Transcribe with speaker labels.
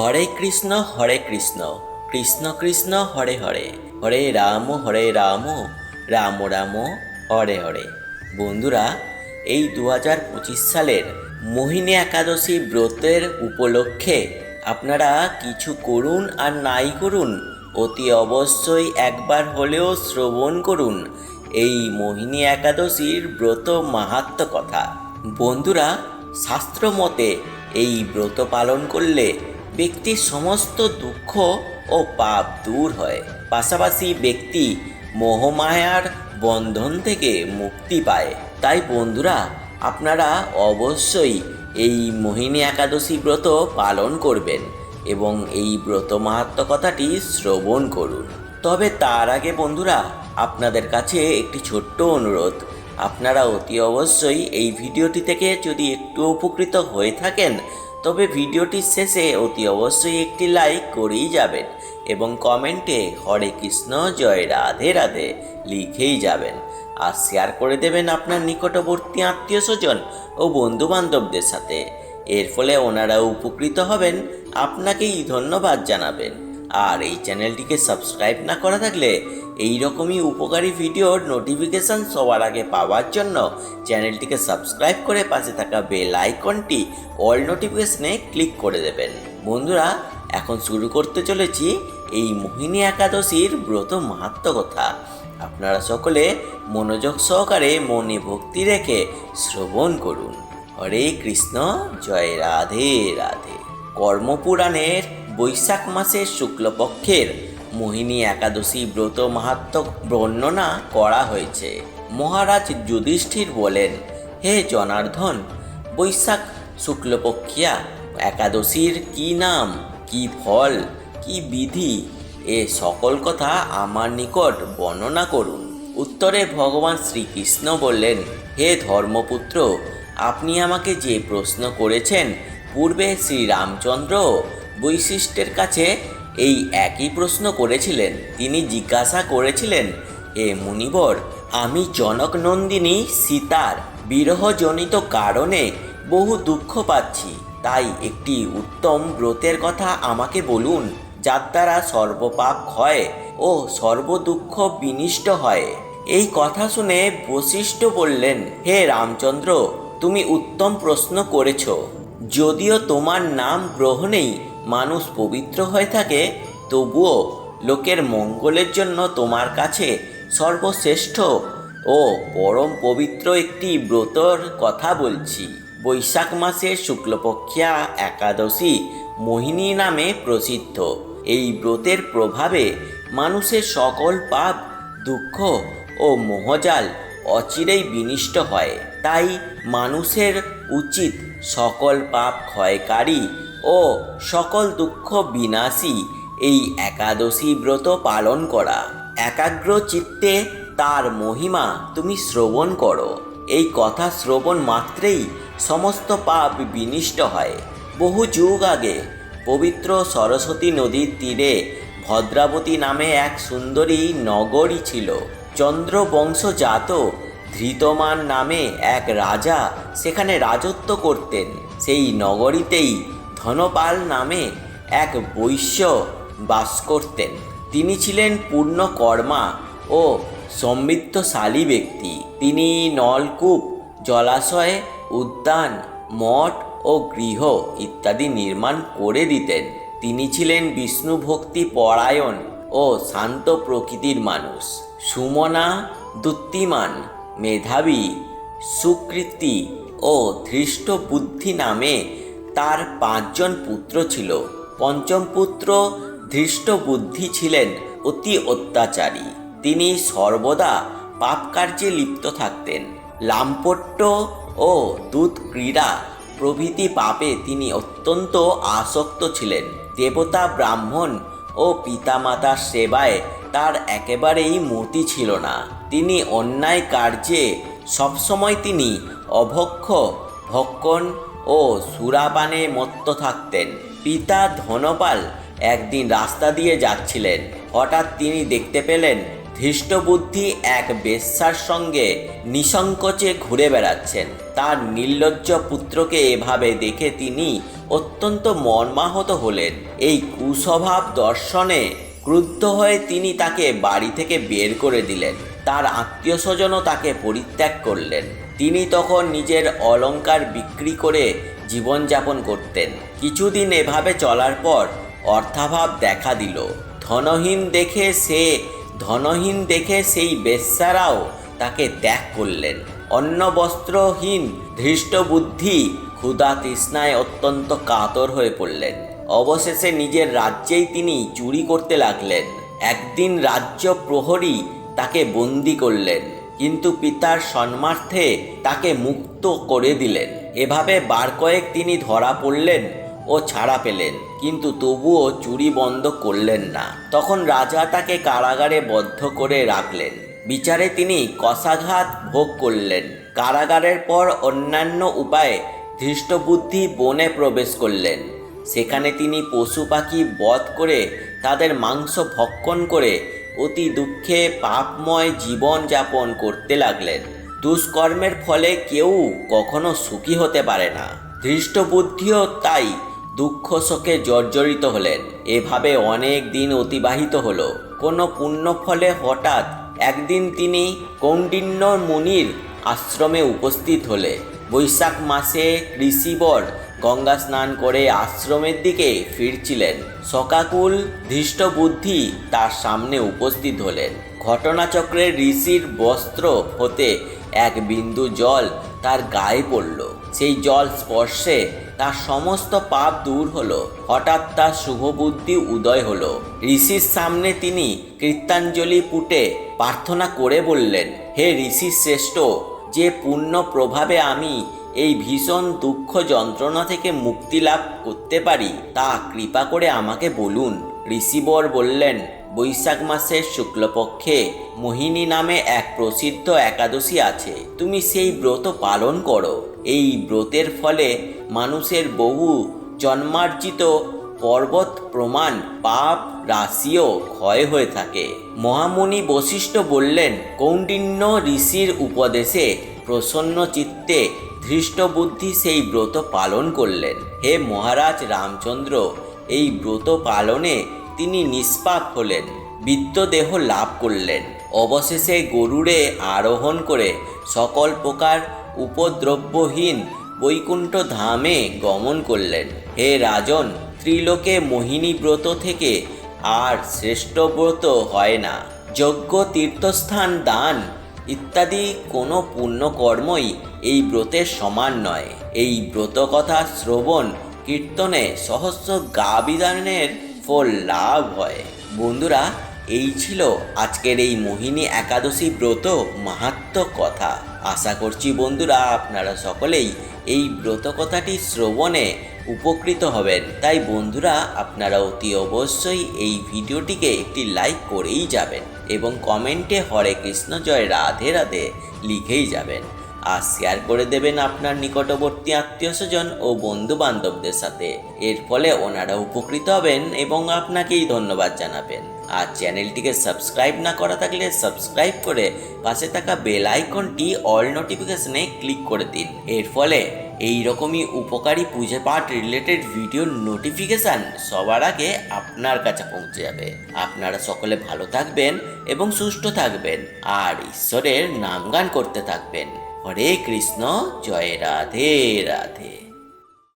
Speaker 1: হরে কৃষ্ণ হরে কৃষ্ণ কৃষ্ণ কৃষ্ণ হরে হরে হরে রাম হরে রাম রাম রাম হরে হরে বন্ধুরা এই দু হাজার পঁচিশ সালের মোহিনী একাদশী ব্রতের উপলক্ষে আপনারা কিছু করুন আর নাই করুন অতি অবশ্যই একবার হলেও শ্রবণ করুন এই মোহিনী একাদশীর ব্রত মাহাত্ম কথা বন্ধুরা শাস্ত্র মতে এই ব্রত পালন করলে ব্যক্তির সমস্ত দুঃখ ও পাপ দূর হয় পাশাপাশি ব্যক্তি মোহমায়ার বন্ধন থেকে মুক্তি পায় তাই বন্ধুরা আপনারা অবশ্যই এই মোহিনী একাদশী ব্রত পালন করবেন এবং এই ব্রত মাহাত্ম কথাটি শ্রবণ করুন তবে তার আগে বন্ধুরা আপনাদের কাছে একটি ছোট্ট অনুরোধ আপনারা অতি অবশ্যই এই ভিডিওটি থেকে যদি একটু উপকৃত হয়ে থাকেন তবে ভিডিওটির শেষে অতি অবশ্যই একটি লাইক করেই যাবেন এবং কমেন্টে হরে কৃষ্ণ জয় রাধে রাধে লিখেই যাবেন আর শেয়ার করে দেবেন আপনার নিকটবর্তী আত্মীয় স্বজন ও বন্ধুবান্ধবদের সাথে এর ফলে ওনারা উপকৃত হবেন আপনাকেই ধন্যবাদ জানাবেন আর এই চ্যানেলটিকে সাবস্ক্রাইব না করা থাকলে এই রকমই উপকারী ভিডিওর নোটিফিকেশান সবার আগে পাওয়ার জন্য চ্যানেলটিকে সাবস্ক্রাইব করে পাশে থাকা বেল আইকনটি অল নোটিফিকেশনে ক্লিক করে দেবেন বন্ধুরা এখন শুরু করতে চলেছি এই মোহিনী একাদশীর ব্রত মাহাত্ম কথা আপনারা সকলে মনোযোগ সহকারে মনে ভক্তি রেখে শ্রবণ করুন হরে কৃষ্ণ জয় রাধে রাধে কর্মপুরাণের বৈশাখ মাসের শুক্লপক্ষের মোহিনী একাদশী ব্রত মাহাত্মক বর্ণনা করা হয়েছে মহারাজ যুধিষ্ঠির বলেন হে জনার্ধন বৈশাখ শুক্লপক্ষিয়া একাদশীর কি নাম কি ফল কি বিধি এ সকল কথা আমার নিকট বর্ণনা করুন উত্তরে ভগবান শ্রীকৃষ্ণ বললেন হে ধর্মপুত্র আপনি আমাকে যে প্রশ্ন করেছেন পূর্বে শ্রীরামচন্দ্র বৈশিষ্ট্যের কাছে এই একই প্রশ্ন করেছিলেন তিনি জিজ্ঞাসা করেছিলেন এ মুনিবর আমি জনক নন্দিনী সীতার বিরহজনিত কারণে বহু দুঃখ পাচ্ছি তাই একটি উত্তম ব্রতের কথা আমাকে বলুন যার দ্বারা সর্বপাপ ক্ষয় ও সর্বদুঃখ বিনিষ্ট হয় এই কথা শুনে বশিষ্ঠ বললেন হে রামচন্দ্র তুমি উত্তম প্রশ্ন করেছ যদিও তোমার নাম গ্রহণেই মানুষ পবিত্র হয়ে থাকে তবুও লোকের মঙ্গলের জন্য তোমার কাছে সর্বশ্রেষ্ঠ ও পরম পবিত্র একটি ব্রতর কথা বলছি বৈশাখ মাসের শুক্লপক্ষিয়া একাদশী মোহিনী নামে প্রসিদ্ধ এই ব্রতের প্রভাবে মানুষের সকল পাপ দুঃখ ও মোহজাল অচিরেই বিনিষ্ট হয় তাই মানুষের উচিত সকল পাপ ক্ষয়কারী ও সকল দুঃখ বিনাশী এই একাদশী ব্রত পালন করা একাগ্র চিত্তে তার মহিমা তুমি শ্রবণ করো এই কথা শ্রবণ মাত্রেই সমস্ত পাপ বিনিষ্ট হয় বহু যুগ আগে পবিত্র সরস্বতী নদীর তীরে ভদ্রাবতী নামে এক সুন্দরী নগরী ছিল চন্দ্রবংশজাত ধৃতমান নামে এক রাজা সেখানে রাজত্ব করতেন সেই নগরীতেই ধনপাল নামে এক বৈশ্য বাস করতেন তিনি ছিলেন পূর্ণকর্মা ও সমৃদ্ধশালী ব্যক্তি তিনি নলকূপ জলাশয়ে উদ্যান মঠ ও গৃহ ইত্যাদি নির্মাণ করে দিতেন তিনি ছিলেন বিষ্ণু ভক্তি পরায়ণ ও শান্ত প্রকৃতির মানুষ সুমনা দুত্তিমান মেধাবী সুকৃতি ও ধৃষ্ট বুদ্ধি নামে তার পাঁচজন পুত্র ছিল পঞ্চম পুত্র ধৃষ্টবুদ্ধি ছিলেন অতি অত্যাচারী তিনি সর্বদা পাপ কার্যে লিপ্ত থাকতেন লাম্পট্য ও দুধ ক্রীড়া প্রভৃতি পাপে তিনি অত্যন্ত আসক্ত ছিলেন দেবতা ব্রাহ্মণ ও পিতামাতার সেবায় তার একেবারেই মতি ছিল না তিনি অন্যায় কার্যে সবসময় তিনি অভক্ষ ভক্ষণ ও সুরাপানে মত্ত থাকতেন পিতা ধনপাল একদিন রাস্তা দিয়ে যাচ্ছিলেন হঠাৎ তিনি দেখতে পেলেন ধৃষ্টবুদ্ধি এক বেশ্যার সঙ্গে নিসংকোচে ঘুরে বেড়াচ্ছেন তার নির্লজ্জ পুত্রকে এভাবে দেখে তিনি অত্যন্ত মর্মাহত হলেন এই কুস্বভাব দর্শনে ক্রুদ্ধ হয়ে তিনি তাকে বাড়ি থেকে বের করে দিলেন তার আত্মীয় স্বজনও তাকে পরিত্যাগ করলেন তিনি তখন নিজের অলঙ্কার বিক্রি করে জীবনযাপন করতেন কিছুদিন এভাবে চলার পর অর্থাভাব দেখা দিল ধনহীন দেখে সে ধনহীন দেখে সেই বেশ্যারাও তাকে ত্যাগ করলেন অন্ন বস্ত্রহীন ধৃষ্টবুদ্ধি ক্ষুধা তৃষ্ণায় অত্যন্ত কাতর হয়ে পড়লেন অবশেষে নিজের রাজ্যেই তিনি চুরি করতে লাগলেন একদিন রাজ্য প্রহরী তাকে বন্দি করলেন কিন্তু পিতার সন্মার্থে তাকে মুক্ত করে দিলেন এভাবে বার কয়েক তিনি ধরা পড়লেন ও ছাড়া পেলেন কিন্তু তবুও চুরি বন্ধ করলেন না তখন রাজা তাকে কারাগারে বদ্ধ করে রাখলেন বিচারে তিনি কষাঘাত ভোগ করলেন কারাগারের পর অন্যান্য উপায়ে ধৃষ্টবুদ্ধি বনে প্রবেশ করলেন সেখানে তিনি পশু পাখি বধ করে তাদের মাংস ভক্ষণ করে অতি দুঃখে পাপময় জীবন যাপন করতে লাগলেন দুষ্কর্মের ফলে কেউ কখনো সুখী হতে পারে না ধৃষ্টবুদ্ধিও তাই দুঃখ শোকে জর্জরিত হলেন এভাবে অনেক দিন অতিবাহিত হল কোনো পুণ্য ফলে হঠাৎ একদিন তিনি কৌণ্ডিন্য মুনির আশ্রমে উপস্থিত হলে বৈশাখ মাসে ঋষিবর গঙ্গা স্নান করে আশ্রমের দিকে ফিরছিলেন সকাকুল ধৃষ্ট বুদ্ধি তার সামনে উপস্থিত হলেন ঘটনাচক্রের ঋষির বস্ত্র হতে এক বিন্দু জল তার গায়ে পড়ল সেই জল স্পর্শে তার সমস্ত পাপ দূর হলো হঠাৎ তার শুভবুদ্ধি উদয় হলো ঋষির সামনে তিনি কীর্তাঞ্জলি পুটে প্রার্থনা করে বললেন হে ঋষি শ্রেষ্ঠ যে পূর্ণ প্রভাবে আমি এই ভীষণ দুঃখ যন্ত্রণা থেকে মুক্তি লাভ করতে পারি তা কৃপা করে আমাকে বলুন ঋষিবর বললেন বৈশাখ মাসের শুক্লপক্ষে মোহিনী নামে এক প্রসিদ্ধ একাদশী আছে তুমি সেই ব্রত পালন করো এই ব্রতের ফলে মানুষের বহু জন্মার্জিত পর্বত প্রমাণ পাপ রাশিও ক্ষয় হয়ে থাকে মহামুনি বশিষ্ঠ বললেন কৌন্ডিন্য ঋষির উপদেশে প্রসন্ন চিত্তে ধৃষ্টবুদ্ধি সেই ব্রত পালন করলেন হে মহারাজ রামচন্দ্র এই ব্রত পালনে তিনি নিষ্পাপ হলেন বিদ্যদেহ লাভ করলেন অবশেষে গরুড়ে আরোহণ করে সকল প্রকার উপদ্রব্যহীন বৈকুণ্ঠ ধামে গমন করলেন হে রাজন ত্রিলোকে মোহিনী ব্রত থেকে আর শ্রেষ্ঠ ব্রত হয় না যজ্ঞ তীর্থস্থান দান ইত্যাদি কোনো পুণ্যকর্মই এই ব্রতের সমান নয় এই ব্রতকথা শ্রবণ কীর্তনে সহস্র গা ফল লাভ হয় বন্ধুরা এই ছিল আজকের এই মোহিনী একাদশী ব্রত মাহাত্ম কথা আশা করছি বন্ধুরা আপনারা সকলেই এই ব্রত কথাটি শ্রবণে উপকৃত হবেন তাই বন্ধুরা আপনারা অতি অবশ্যই এই ভিডিওটিকে একটি লাইক করেই যাবেন এবং কমেন্টে হরে কৃষ্ণ জয় রাধে রাধে লিখেই যাবেন আর শেয়ার করে দেবেন আপনার নিকটবর্তী আত্মীয় স্বজন ও বন্ধু বান্ধবদের সাথে এর ফলে ওনারা উপকৃত হবেন এবং আপনাকেই ধন্যবাদ জানাবেন আর চ্যানেলটিকে সাবস্ক্রাইব না করা থাকলে সাবস্ক্রাইব করে পাশে থাকা বেল আইকনটি অল নোটিফিকেশনে ক্লিক করে দিন এর ফলে এই রকমই উপকারী পুজো পাঠ রিলেটেড ভিডিওর নোটিফিকেশান সবার আগে আপনার কাছে পৌঁছে যাবে আপনারা সকলে ভালো থাকবেন এবং সুস্থ থাকবেন আর ঈশ্বরের নামগান করতে থাকবেন হরে কৃষ্ণ জয় রাধে রাধে